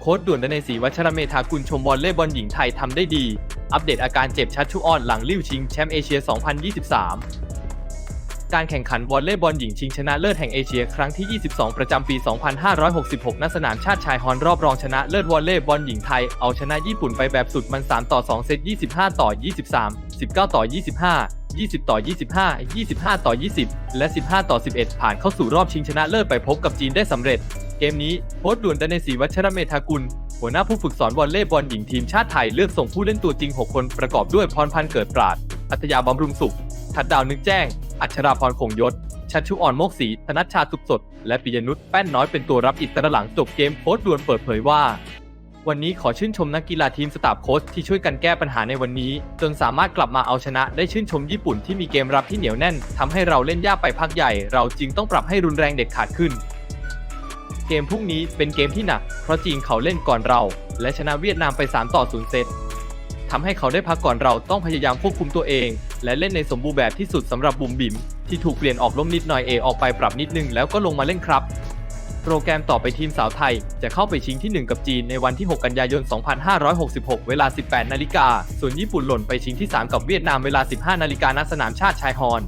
โค้ดด่วนในสีวัชรเมธากุลชมวอลเล่บอลหญิงไทยทำได้ดี อัปเดตอาการเจ็บชัดชุออนหลังลิ่วชิงแชมป์เอเชีย 2023 การแข่งขันวอลเลย์บอลหญิงชิงชนะเลิศแห่งเอเชียครั้งที่ 22 ประจำปี 2566 ณ สนามชาติชายฮอนรอบรองชนะเลิศวอลเลย์บอลหญิงไทย เอาชนะญี่ปุ่นไปแบบสุดมัน 3 ต่อ 2 เซต 25 ต่อ 23 19 ต่อ 25 20 ต่อ 25 25 ต่อ 20 และ 15 ต่อ 11 ผ่านเข้าสู่รอบชิงชนะเลิศไปพบกับจีนได้สำเร็จ เกมนี้โค้ชด่วนดนศรีวัชรเมธากุล หัวหน้าผู้ฝึกสอนวอลเลย์บอลหญิงทีมชาติไทยเลือกส่งผู้เล่นตัวจริง 6 คนประกอบด้วยพรพันธ์เกิดปราด อัตยาบำรุงสุข ทัดดาวนึกแจ้ง อัชราพรคงยศชัชชุอ่อนโมกศรีธนัชชาสุขสด และปิยนุชแป้นน้อยเป็นตัวรับอิสระหลังจบเกมโค้ชด่วนเปิดเผยว่า วันนี้ขอชื่นชมนักกีฬาทีมสตาฟโค้ชที่ช่วยกันแก้ปัญหาในวันนี้ จนสามารถกลับมาเอาชนะได้ชื่นชมญี่ปุ่นที่มีเกมรับที่เหนียวแน่นทำให้เราเล่นยากไปพักใหญ่ เราจรึงต้องปรับให้รุนแรงเด็ดขาดขึ้น เกมพรุ่งนี้เป็นเกมที่หนัก เพราะจีนเขาเล่นก่อนเรา และชนะเวียดนามไป3ต่อ0เซตทำให้เขาได้พักก่อนเราต้องพยายามควบคุมตัวเอง และเล่นในสมบูรณ์แบบที่สุดสำหรับบุ๋มบิ๋มที่ถูกเปลี่ยนออกล้มนิดหน่อยเอออกไปปรับนิดนึงแล้วก็ลงมาเล่นครับโปรแกรมต่อไปทีมสาวไทย จะเข้าไปชิงที่ 1 กับจีนในวันที่ 6 กันยายน 2566 เวลา 18 นาฬิกา ส่วนญี่ปุ่นหล่นไปชิงที่ 3 กับเวียดนามเวลา 15 นาฬิกาณสนามชาติชายฮอน